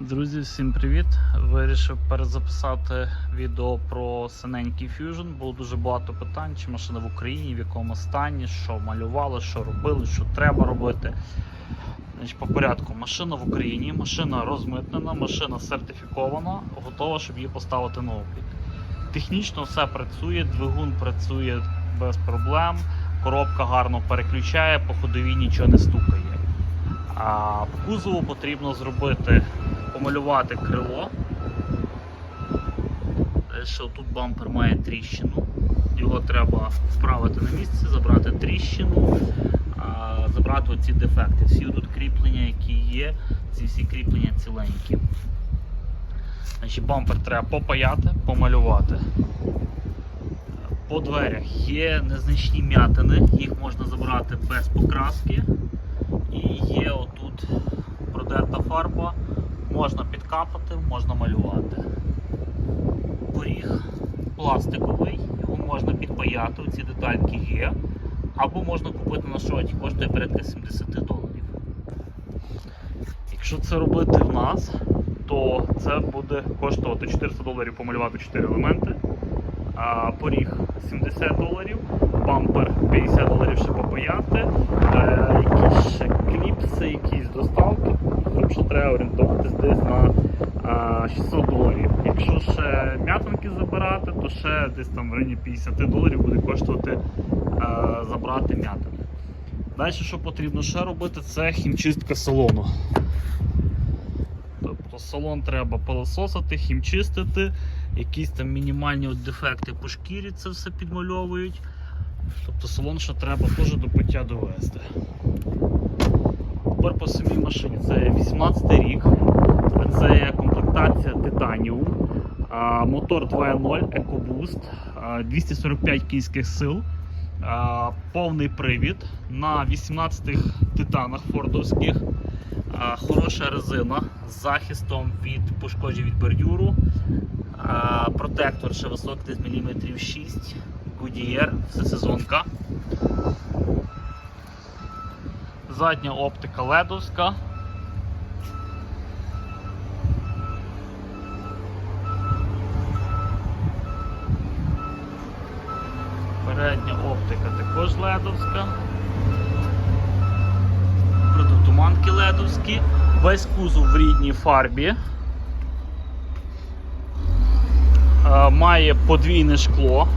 Друзі, всім привіт! Вирішив перезаписати відео про синенький Fusion. Було дуже багато питань, чи машина в Україні, в якому стані, що малювали, що робили, що треба робити. Значить, По порядку, машина в Україні, машина розмитнена, машина сертифікована, готова, щоб її поставити на облік. Технічно все працює, двигун працює без проблем, коробка гарно переключає, по ходовій нічого не стукає. А по кузову потрібно зробити, помалювати крило. Е, Що тут бампер має тріщину. Його треба вправити на місце, забрати тріщину, забрати оці дефекти. Всі тут кріплення, які є, ці всі кріплення ціленькі. Значить, бампер треба попаяти, помалювати. По дверях є незначні м'ятини, їх можна забрати без покраски. І є отут продерта фарба, можна підкапати, можна малювати. Поріг пластиковий, його можна підпаяти, ці детальки є. Або можна купити на шоті, коштує порядка 70 доларів. Якщо це робити в нас, то це буде коштувати 400 доларів помалювати 4 елементи. А поріг 70 доларів, бампер 50 доларів ще попаяти, е, якісь кліпси, якісь доставки. Якщо треба орієнтуватись десь на 600 доларів. Якщо ще м'ятинки забирати, то ще десь там в районі 50 доларів буде коштувати забрати м'ятини. Далі, що потрібно ще робити, це хімчистка салону. Тобто салон треба пилососити, хімчистити, якісь там мінімальні от дефекти по шкірі це все підмальовують. Тобто салон ще треба теж до пиття довести. Тепер по самій машині. Це 18 рік, це комплектація Titanium, мотор 2.0 EcoBoost, а, 245 кінських сил, повний привід на 18 титанах фордовських. Хороша резина з захистом від пошкоджень від бордюру. Протектор ще високий десь міліметрів 6. Goodyear, всесезонка. Задня оптика ледовська. Передня оптика також ледовська. Протитуманки ледовські. Весь кузов в рідній фарбі. Е, Має подвійне шкло,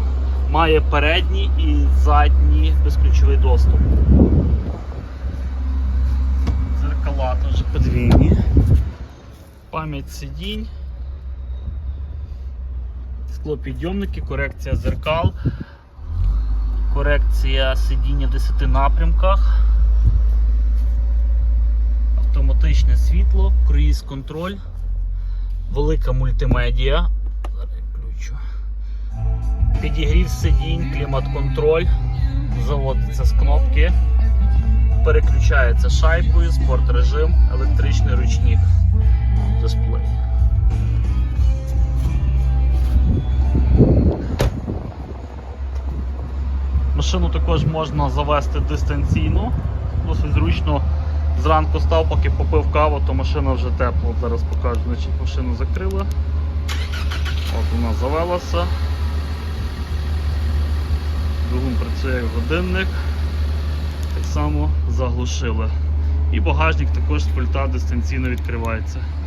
має передній і задній безключовий доступ. Пам'ять сидінь. Склопідйомники, корекція зеркал, корекція сидіння в 10 напрямках, автоматичне світло, круїз контроль, велика включу. Підігрів сидінь, клімат-контроль, заводиться з кнопки, переключається шайбою, спорт режим, електричний ручник дисплей. Машину також можна завести дистанційно, досить зручно. Зранку став, поки попив каву, то машина вже тепла. Зараз покажу, значить машину закрили. От вона завелася. Двигун працює годинник. Так само заглушили. І багажник також з пульта дистанційно відкривається.